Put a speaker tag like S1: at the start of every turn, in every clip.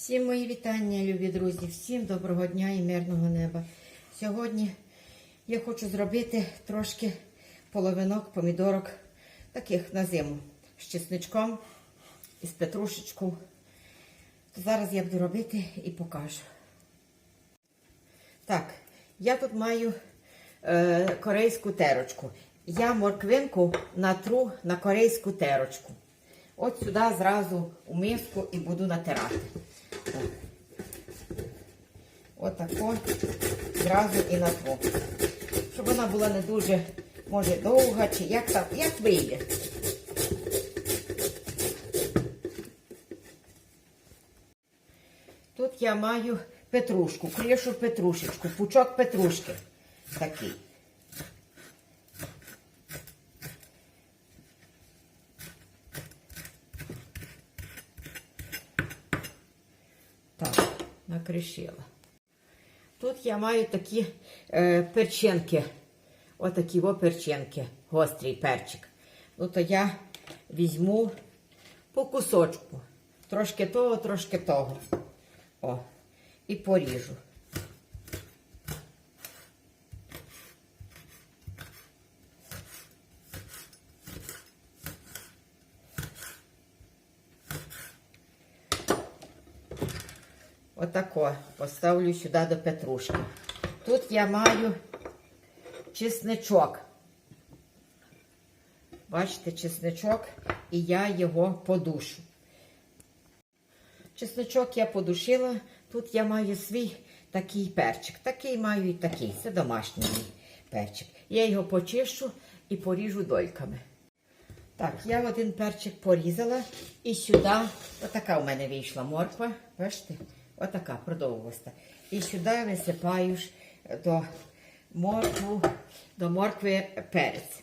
S1: Всім мої вітання, любі друзі, всім доброго дня і мирного неба. Сьогодні я хочу зробити трошки половинок помідорок, таких на зиму, з чесничком і з петрушечкою. То зараз я буду робити і покажу. Так, я тут маю е, корейську терочку. Я морквинку натру на корейську терочку. От сюди зразу у миску і буду натирати. Так. Отако зразу і натру. Щоб вона була не дуже, може, довга, чи як там, як вийде. Тут я маю петрушку, кришу петрушечку, пучок петрушки. Такий. Так, накришила. Тут я маю такі е, перчинки. Отакі о перчинки, гострий перчик. Ну, то я візьму по кусочку. Трошки того, трошки того. О, і поріжу. Отако поставлю сюди до петрушки. Тут я маю чесничок. Бачите, чесничок, і я його подушу. Чесничок я подушила. Тут я маю свій такий перчик. Такий маю і такий. Це домашній перчик. Я його почищу і поріжу дольками. Так, я один перчик порізала і сюди, отака у мене вийшла морква. Бачите? Отака продовгоста. І сюди висипаєш до моркву, до моркви перець.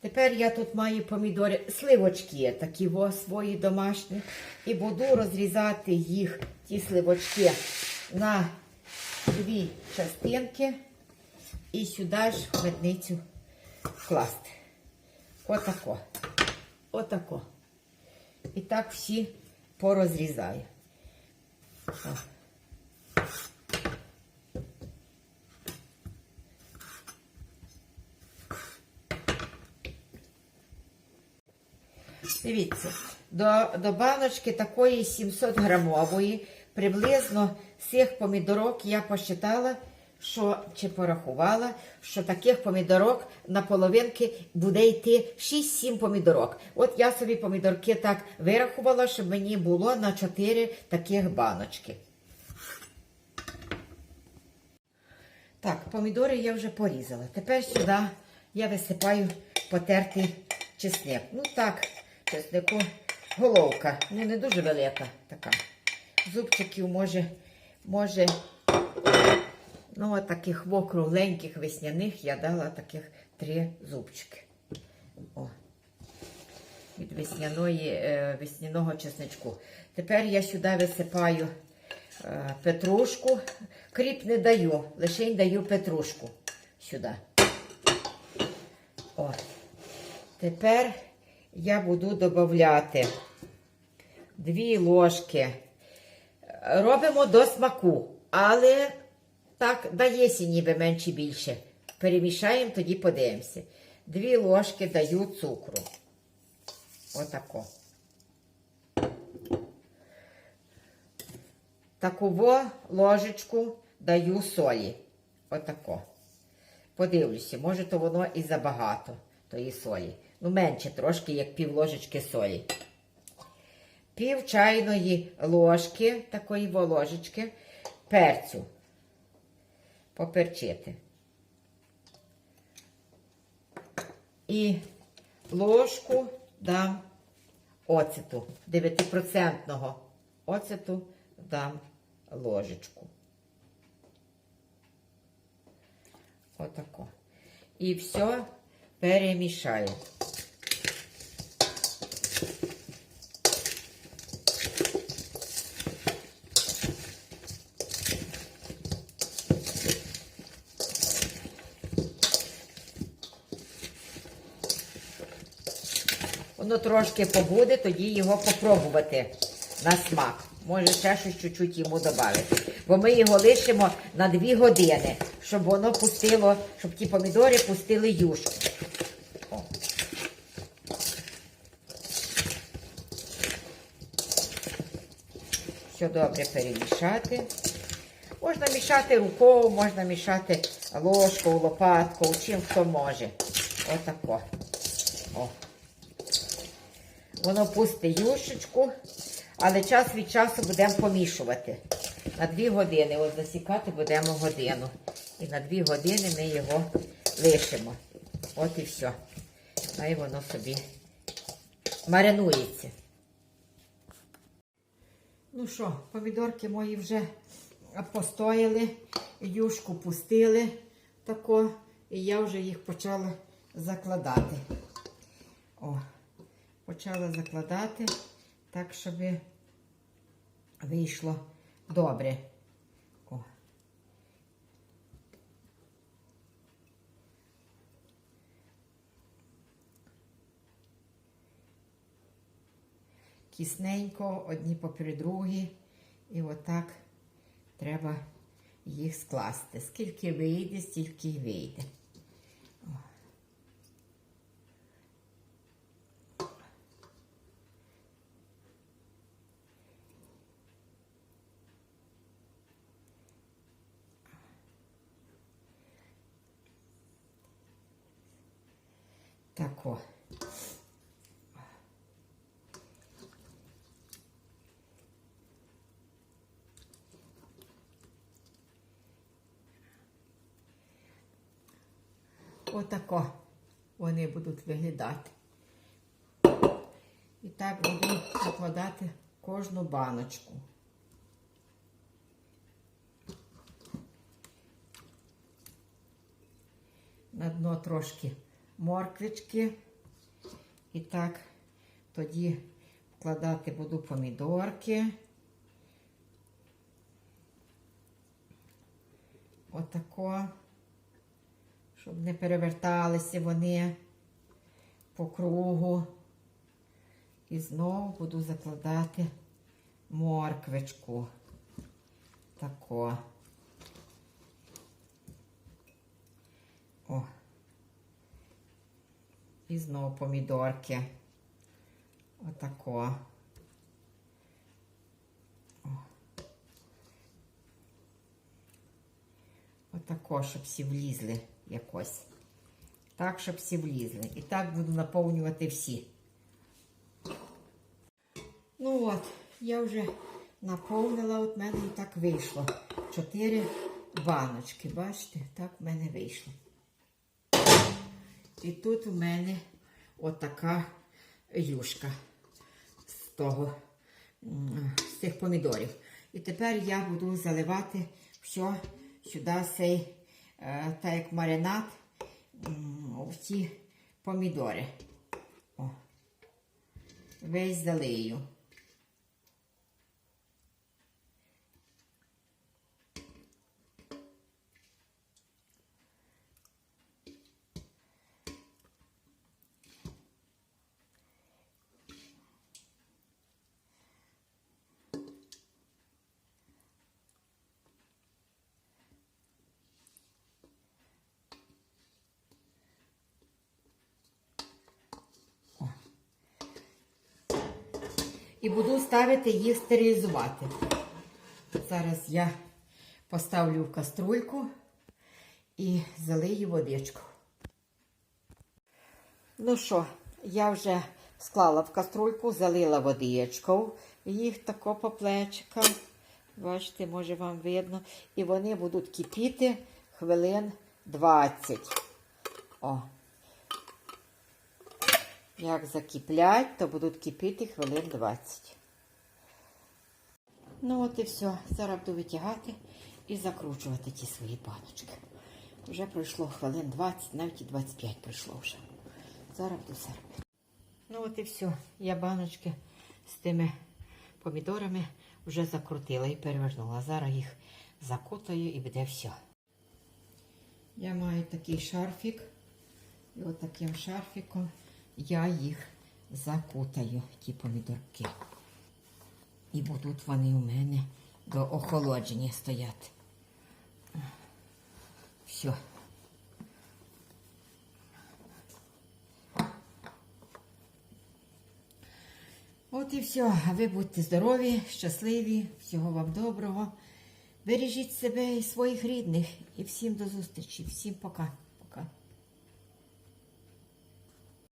S1: Тепер я тут маю помідори, сливочки, такі во свої домашні. І буду розрізати їх, ті сливочки, на дві частинки. І сюди ж в медницю вкласти. Отако. Отако. І так всі порозрізаю. Дивіться, до, до баночки такої 700 грамової, приблизно цих помідорок я посчитала, що чи порахувала, що таких помідорок на половинки буде йти 6-7 помідорок. От я собі помідорки так вирахувала, щоб мені було на 4 таких баночки. Так, помідори я вже порізала. Тепер сюди я висипаю потертий чесник. Ну так, чеснику головка. Ну не дуже велика така. Зубчиків може, може, ну от таких кругленьких весняних я дала таких три зубчики. О. Від весняної, е, весняного чесничку. Тепер я сюди висипаю е, петрушку. Кріп не даю, лише даю петрушку сюди. О. Тепер я буду додати дві ложки. Робимо до смаку, але так дається ніби менше більше. Перемішаємо, тоді подивимося. Дві ложки даю цукру. Отако. Таку ложечку даю солі. Отако. Подивлюся, може, то воно і забагато тої солі. Ну, менше трошки, як пів ложечки солі. Пів чайної ложки, такої ложечки, перцю. Поперчити. І ложку дам оцету, 9% оцету дам ложечку. Отако. І все перемішаю. Воно трошки побуде, тоді його попробувати на смак. Може, ще щось чуть-чуть йому додати. Бо ми його лишимо на 2 години, щоб воно пустило, щоб ті помідори пустили юшку. Все добре перемішати. Можна мішати рукою, можна мішати ложкою, лопаткою, чим хто може. Отако. О. Воно пустить юшечку, але час від часу будемо помішувати. На 2 години. От засікати будемо годину. І на 2 години ми його лишимо. От і все. Хай воно собі маринується. Ну що, помідорки мої вже постояли, юшку пустили тако, і я вже їх почала закладати. О, почала закладати так, щоб вийшло добре. О. Кісненько, одні попри другі. І отак треба їх скласти. Скільки вийде, стільки й вийде. Тако. Отако вони будуть виглядати. І так буду закладати кожну баночку. На дно трошки морквички. І так тоді вкладати буду помідорки. Отако щоб не переверталися вони по кругу. І знову буду закладати морквичку. Тако. О. І знову помідорки. Отако. Отако, щоб всі влізли якось. Так, щоб всі влізли. І так буду наповнювати всі. Ну от, я вже наповнила, от мене і так вийшло. Чотири баночки. Бачите, так в мене вийшло. І тут у мене отака юшка з того, з цих помідорів. І тепер я буду заливати все сюди цей е, так як маринад в ці помідори. О. Весь залию. І буду ставити їх стерилізувати. Зараз я поставлю в каструльку і залию водичку. Ну що, я вже склала в каструльку, залила водичку. Їх тако по плечикам. Бачите, може вам видно. І вони будуть кипіти хвилин 20. О. Як закиплять, то будуть кипіти хвилин 20. Ну от і все. Зараз буду витягати і закручувати ті свої баночки. Вже пройшло хвилин 20, навіть і 25 пройшло вже. Зараз буду все робити. Ну от і все. Я баночки з тими помідорами вже закрутила і перевернула. Зараз їх закутаю і буде все. Я маю такий шарфік. І от таким шарфіком я їх закутаю ті помідорки. І будуть вони у мене до охолодження стояти. Все. От і все. Ви будьте здорові, щасливі, всього вам доброго. Бережіть себе і своїх рідних. І всім до зустрічі. Всім пока.